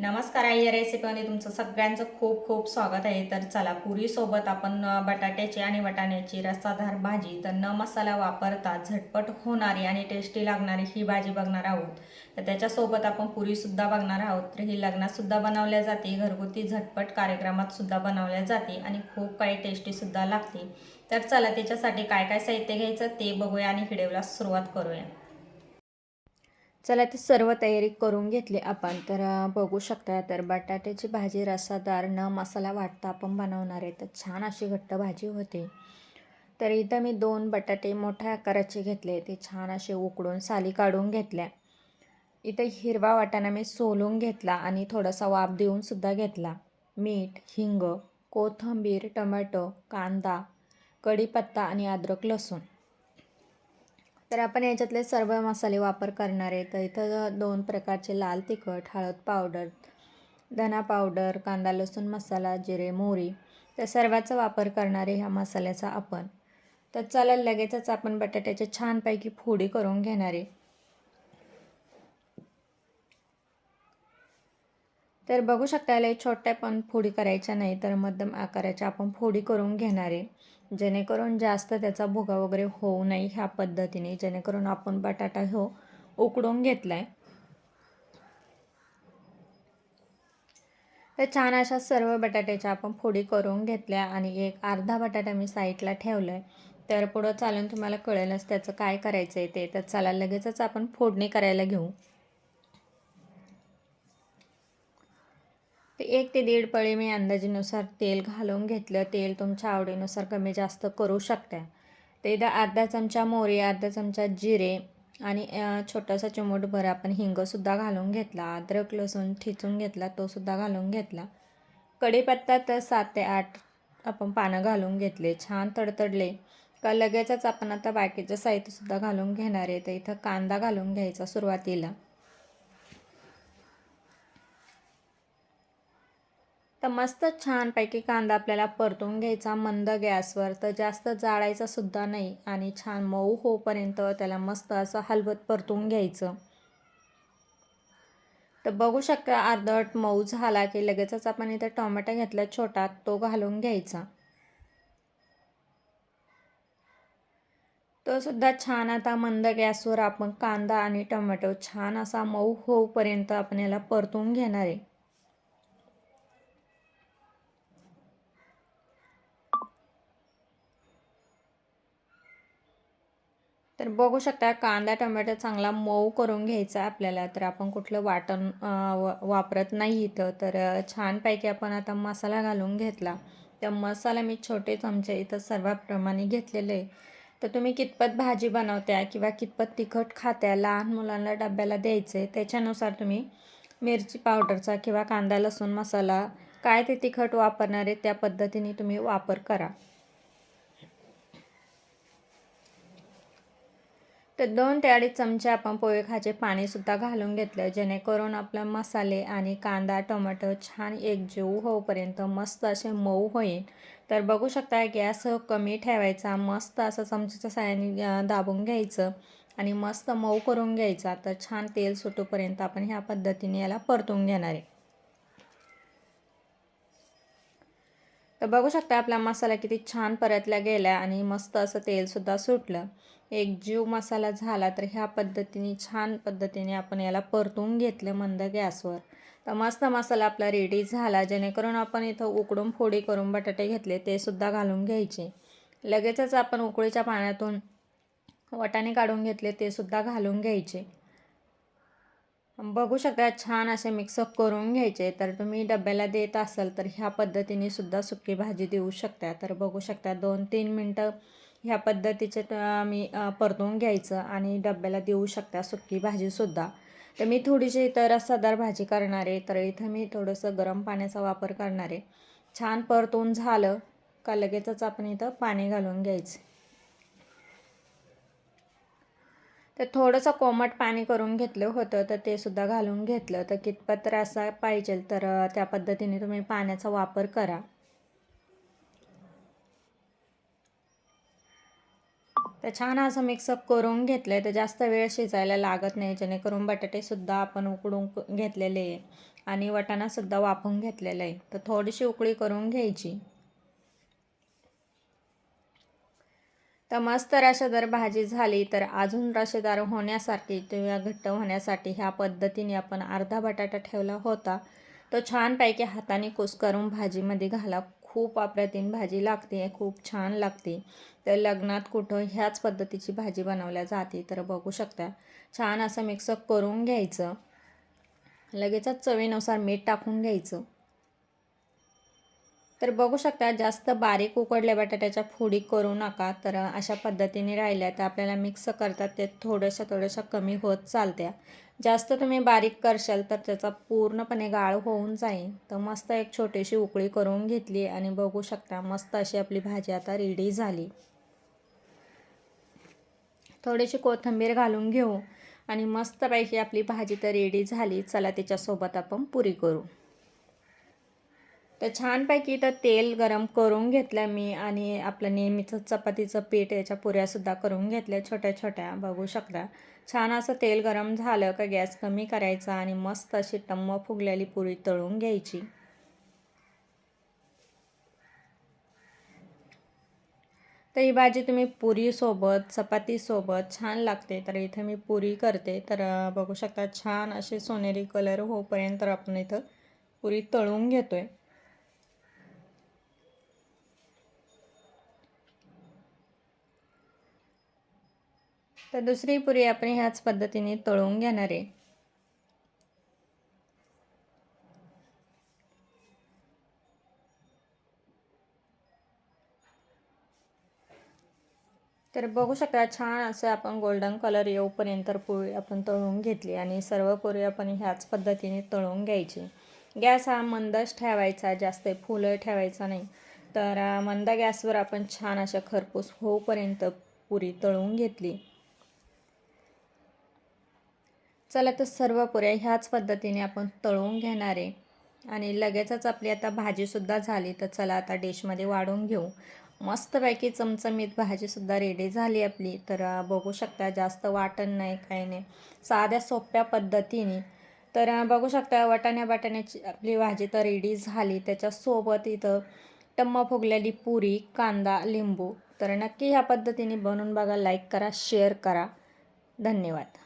नमस्कार आई या रेसिपीमध्ये तुमचं सगळ्यांचं खूप खूप स्वागत आहे. तर चला पुरीसोबत आपण बटाट्याची आणि वटाण्याची रस्सादार भाजी. तर न मसाला वापरता झटपट होणारी आणि टेस्टी लागणारी ही भाजी बघणार आहोत. तर त्याच्यासोबत आपण पुरीसुद्धा बघणार आहोत. तर ही लग्नातसुद्धा बनवल्या जाते. घरगुती झटपट कार्यक्रमातसुद्धा बनवल्या जाते आणि खूप काही टेस्टीसुद्धा लागते. तर चला त्याच्यासाठी काय काय साहित्य घ्यायचं ते बघूया आणि व्हिडिओला सुरुवात करूया. चला ते सर्व तयारी करून घेतली आपण. तर बघू शकता तर बटाट्याची भाजी रसादार न मसाला वाटता आपण बनवणार आहे. तर छान अशी घट्ट भाजी होते. तर इथं मी दोन बटाटे मोठ्या आकाराचे घेतले. ते छान असे उकडून साली काढून घेतल्या. इथं हिरवा वाटाणा मी सोलून घेतला आणि थोडासा वाफ देऊन सुद्धा घेतला. मीठ हिंग कोथिंबीर टमॅटो कांदा कढीपत्ता आणि अद्रक लसूण. तर आपण याच्यातले सर्व मसाले वापर करणार आहे. तर इथं दोन प्रकारचे लाल तिखट हळद पावडर धना पावडर कांदा लसूण मसाला जिरे मोहरी. तर सर्वाचा वापर करणार आहे ह्या मसाल्याचा आपण. तर चला लगेचच आपण बटाट्याचे छानपैकी फोडी करून घेणार आहे. तर बघू शकता याला छोट्या पण फोडी करायच्या नाही तर मध्यम आकाराच्या आपण फोडी करून घेणार आहे. जेणेकरून जास्त त्याचा भुगा वगैरे होऊ नये ह्या पद्धतीने जेणेकरून आपण बटाटा हो उकडून घेतला आहे तर छान अशा सर्व बटाट्याच्या आपण फोडी करून घेतल्या आणि एक अर्धा बटाटा मी साईडला ठेवला आहे तर पुढं चालून तुम्हाला कळेलच त्याचं काय करायचं आहे ते. तर चला लगेचच आपण फोडणी करायला घेऊ. ते एक ते दीड पळी मी अंदाजेनुसार तेल घालून घेतलं. तेल तुमच्या आवडीनुसार कमी जास्त करू शकता. ते इथं अर्धा चमचा मोहरी अर्धा चमचा जिरे आणि छोटासा चिमूटभर आपण हिंगसुद्धा घालून घेतला. अद्रक लसूण ठिचून घेतला तोसुद्धा घालून घेतला. कढीपत्ता तर सात ते आठ आपण पानं घालून घेतले. छान तडतडले. का लगेचच आपण आता बाकीचं साहित्यसुद्धा घालून घेणार आहे. तर इथं कांदा घालून घ्यायचा सुरुवातीला. तर मस्त छानपैकी कांदा आपल्याला परतून घ्यायचा मंद गॅसवर. तर जास्त जाळायचा सुद्धा नाही आणि छान मऊ होईपर्यंत त्याला मस्त असं हलवत परतून घ्यायचं. तर बघू शकता अर्धवट मऊ झाला की लगेचच आपण इथं टोमॅटो घेतला छोटा तो घालून घ्यायचा. तो सुद्धा छान आता मंद गॅसवर आपण कांदा आणि टोमॅटो छान असा मऊ होईपर्यंत आपण याला परतून घेणार आहे. तर बघू शकता कांदा टोमॅटो चांगला मऊ करून घ्यायचा आपल्याला. तर आपण कुठलं वाटण व वापरत नाही इथं. तर छानपैकी आपण आता मसाला घालून घेतला. तर मसाला मी छोटे चमचे इथं सर्वाप्रमाणे घेतलेले आहे. तर तुम्ही कितपत भाजी बनवत्या किंवा कितपत तिखट खात्या लहान मुलांना डब्याला द्यायचे त्याच्यानुसार तुम्ही मिरची पावडरचा किंवा कांदा लसूण मसाला काय ते तिखट वापरणार आहे त्या पद्धतीने तुम्ही वापर करा. तर दोन ते अडीच चमचे आपण पोहे खायचे पाणीसुद्धा घालून घेतलं जेणेकरून आपला मसाले आणि कांदा टोमॅटो छान एकजीव होऊपर्यंत मस्त असे मऊ होईल. तर बघू शकता गॅस कमी ठेवायचा मस्त असं चमच्याच्या साहाय्याने दाबून घ्यायचं आणि मस्त मऊ करून घ्यायचा. तर छान तेल सुटूपर्यंत आपण ह्या पद्धतीने याला परतून घेणार आहे. तर बघू शकता आपला मसाला किती छान परतला गेला आणि मस्त असं तेलसुद्धा सुटलं. एक जीव मसाला झाला तर ह्या पद्धतीने छान पद्धतीने आपण याला परतून घेतलं मंद गॅसवर. तर मस्त मसाला आपला रेडी झाला. जेणेकरून आपण इथं उकडून फोडी करून बटाटे घेतले ते सुद्धा घालून घ्यायचे. लगेचच आपण उकळीच्या पाण्यातून वटाणे काढून घेतले ते सुद्धा घालून घ्यायचे. बघू शकता छान असे मिक्सअप करून घ्यायचे. तर तुम्ही डब्याला देत असाल तर ह्या पद्धतीने सुद्धा सुकी भाजी देऊ शकता. तर बघू शकता दोन तीन मिनटं ह्या पद्धतीचे त- मी परतून घ्यायचं आणि डब्याला देऊ शकता सुकी भाजीसुद्धा तर मी थोडीशी इथं रस्सादार भाजी करणार आहे तर इथं मी थोडंसं गरम पाण्याचा वापर करणार आहे. छान परतून झालं का लगेचच आपण इथं पाणी घालून घ्यायचं. तर थोडंसं कोमट पाणी करून घेतलं होतं तर ते सुद्धा घालून घेतलं. तर कितपत रस्सा पाहिजे तर त्या पद्धतीने तुम्ही पाण्याचा वापर करा. तर छान असं मिक्सअप करून घेतलं आहे तर जास्त वेळ शिजायला लागत नाही. जेणेकरून बटाटेसुद्धा आपण उकडून घेतलेले आहे. आणि वाटाणासुद्धा वाफवून घेतलेला आहे. तर थोडीशी उकळी करून घ्यायची. तर मस्त रशेदार भाजी झाली. तर अजून रशेदार होण्यासाठी किंवा घट्ट होण्यासाठी ह्या पद्धतीने आपण अर्धा बटाटा ठेवला होता. तो छानपैकी हाताने कुस्करून भाजीमध्ये घाला. खूप अप्रतिम भाजी लागते खूप छान लागते. तर लग्नात कुठं ह्याच पद्धतीची भाजी बनवल्या जाते तर बघू शकता. छान असं मिक्स करून घ्यायचं. लगेचच चवीनुसार मीठ टाकून घ्यायचं. तर बघू शकता जास्त बारीक उकडल्या बटाट्याच्या फोडी करू नका. तर अशा पद्धतीने राहिल्या तर आपल्याला मिक्स करतात ते थोड्याशा थोड्याशा कमी होत चालत्या. जास्त तुम्ही बारीक करशाल तर त्याचा पूर्णपणे गाळ होऊन जाईल. तर मस्त एक छोटीशी उकळी करून घेतली आणि बघू शकता मस्त अशी आपली भाजी आता रेडी झाली. थोडीशी कोथिंबीर घालून घेऊ आणि मस्तपैकी आपली भाजी तर रेडी झाली. चला त्याच्यासोबत आपण पुरी करू. तर छानपैकी तर तेल गरम करून घेतलं मी आणि आपलं नेहमीचं चपातीचं पीठ याच्या पुऱ्यासुद्धा करून घेतल्या छोट्या छोट्या बघू शकता. छान असं तेल गरम झालं का गॅस कमी करायचा आणि मस्त अशी टम्म फुगलेली पुरी तळून घ्यायची. तर ही भाजी तुम्ही पुरीसोबत चपातीसोबत छान लागते. तर इथं मी पुरी करते. तर बघू शकता छान असे सोनेरी कलर होईपर्यंत आपण इथं पुरी तळून घेतो आहे तर दुसरी पुरी आपण ह्याच पद्धतीने तळून घेणार आहे. तर बघू शकता छान असं आपण गोल्डन कलर येऊपर्यंत पोळी आपण तळून घेतली आणि सर्व पोळी आपण ह्याच पद्धतीने तळून घ्यायची. गॅस हा मंदच ठेवायचा जास्त फुलं ठेवायचा नाही. तर मंद गॅसवर आपण छान अशा खरपूस होऊपर्यंत पुरी तळून घेतली. चला तर सर्व पुऱ्या ह्याच पद्धतीने आपण तळून घेणार आहे. आणि लगेचच आपली आता भाजीसुद्धा झाली तर चला आता डिशमध्ये वाढून घेऊ. मस्तपैकी चमचमीत भाजीसुद्धा रेडी झाली आपली. तर बघू शकता जास्त वाटण नाही काही नाही. साध्या सोप्या पद्धतीने. तर बघू शकता वाटाण्या बाटाण्याची आपली भाजी तर रेडी झाली. त्याच्यासोबत इथं टम्म फुगलेली पुरी कांदा लिंबू. तर नक्की ह्या पद्धतीने बनवून बघा लाईक करा शेअर करा. धन्यवाद.